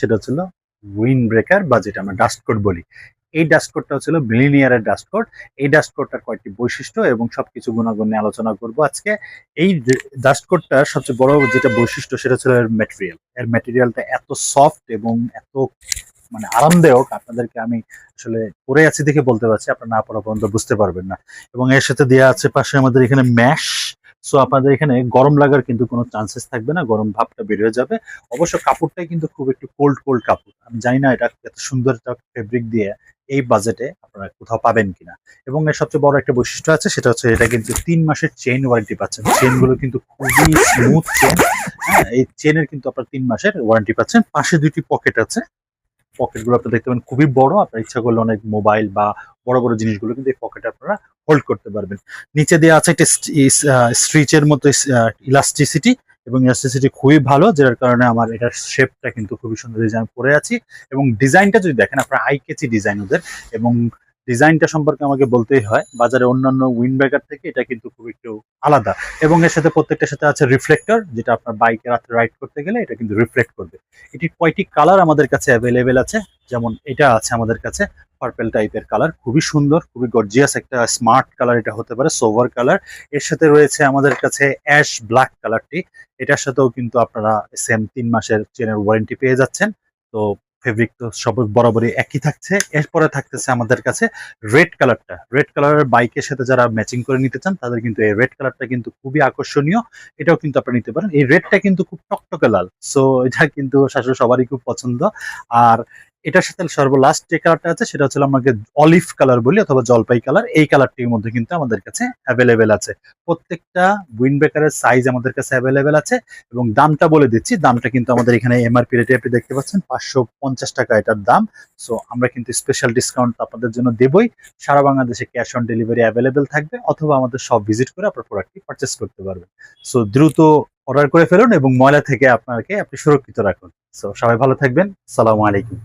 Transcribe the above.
সেটা হচ্ছিল win breaker বা যেটা আমরা ডাস্ট কোট বলি। এই ডাস্ট কোটটা হচ্ছিল মিলিনিয়ারের ডাস্ট কোট এই ডাস্ট কোটটার কয়েকটি বৈশিষ্ট্য এবং সবকিছু গুণাগুণ নিয়ে আলোচনা করব আজকে। এই ডাস্ট কোটটার সবচেয়ে বড় যেটা বৈশিষ্ট্য সেটা ছিল এর ম্যাটেরিয়াল এর ম্যাটেরিয়ালটা এত সফট এবং এত মানে আরামদায়ক, আপনাদেরকে আমি আসলে পরে আছি দেখে বলতে পারছি, আপনারা না পড়া পর্যন্ত বুঝতে পারবেন না। এবং এর সাথে দেওয়া আছে পাশে আমাদের এখানে ম্যাশ সো আপনাদের এখানে গরম লাগার কিন্তু কোনো চান্সেস থাকবে না, গরম ভাবটা বের হয়ে যাবে। অবশ্য কাপড়টাই কিন্তু খুব একটু কোল্ড কোল্ড কাপড়। আমি জানি না এটা এত সুন্দর একটা ফেব্রিক দিয়ে এই বাজেটে আপনারা কোথাও পাবেন কিনা। এবং এর সবচেয়ে বড় একটা বৈশিষ্ট্য আছে, সেটা হচ্ছে এটা কিন্তু তিন মাসের চেন ওয়ারেন্টি পাচ্ছেন। চেইনগুলো কিন্তু খুবই স্মুথ চেন হ্যাঁ এই চেনের কিন্তু আপনার তিন মাসের ওয়ারেন্টি পাচ্ছেন। পাশে দুটি পকেট আছে। পকেটগুলো আপনারা দেখতে পাবেন, খুবই বড়। আপনার ইচ্ছা করলে অনেক মোবাইল বা বড় বড় জিনিসগুলো কিন্তু এই পকেটে আপনারা হোল্ড করতে পারবেন। নিচে দেওয়া আছে একটা স্ট্রিচের মতো ইলাস্টিসিটি এবং ইলাস্টিসিটি খুবই ভালো যার কারণে আমার এটার শেপটা কিন্তু খুবই সুন্দর ডিজাইন করে আছি। এবং ডিজাইনটা যদি দেখেন, আপনার আইকেচি ডিজাইন ওদের এবং ডিজাইনটা সম্পর্কে আমাকে বলতেই হয়। বাজারে অন্যান্য উইন্ডব্যাগার থেকে এটা কিন্তু খুব একটু আলাদা। এবং এর সাথে প্রত্যেকটার সাথে আছে রিফ্লেক্টর যেটা আপনার বাইকে রাত্রে রাইড করতে গেলে এটা কিন্তু রিফ্লেক্ট করবে। এটির কয়টি কালার আমাদের কাছে অ্যাভেলেবেল আছে? যেমন এটা আছে আমাদের কাছে পার্পেল টাইপের কালার খুবই সুন্দর, খুবই গর্জিয়াস একটা স্মার্ট কালার এটা হতে পারে সোভার কালারের সাথে রয়েছে আমাদের কাছে অ্যাশ ব্ল্যাক কালারটি এটার সাথেও কিন্তু আপনারা সেম তিন মাসের চেনের ওয়ারেন্টি পেয়ে যাচ্ছেন। তো ফেব্রিক তো সব বরাবরই একই থাকছে। এরপরে থাকতেছে আমাদের কাছে রেড কালারটা রেড কালারের বাইকের সাথে যারা ম্যাচিং করে নিতে চান, তাদের কিন্তু এই রেড কালারটা কিন্তু খুবই আকর্ষণীয়। এটাও কিন্তু আপনারা নিতে পারেন। এই রেডটা কিন্তু খুব টকটকে লাল। সো এটা কিন্তু শাশুড়ি সবারই খুব পছন্দ। আর এটার সাথে সর্বলাস্ট যে কালারটা আছে, সেটা হচ্ছে আমাকে অলিভ কালার বলি অথবা জলপাই কালার এই কালারটির মধ্যে কিন্তু আমাদের কাছে অ্যাভেলেবেল আছে। প্রত্যেকটা উইন্ডব্রেকারের সাইজ আমাদের কাছে অ্যাভেলেবেল আছে এবং দামটা বলে দিচ্ছি, দামটা কিন্তু আমাদের এখানে এমআরপি রেটে আপনি দেখতে পাচ্ছেন, পাঁচশো পঞ্চাশ টাকা এটার দাম। সো আমরা কিন্তু স্পেশাল ডিসকাউন্ট আপনাদের জন্য দেবই। সারা বাংলাদেশে ক্যাশ অন ডেলিভারি অ্যাভেলেবেল থাকবে অথবা আমাদের সব ভিজিট করে আপনার প্রোডাক্টটি পারচেস করতে পারবেন। সো দ্রুত অর্ডার করে ফেলুন এবং ময়লা থেকে আপনাকে আপনি সুরক্ষিত রাখুন। সো সবাই ভালো থাকবেন। সালামু আলাইকুম।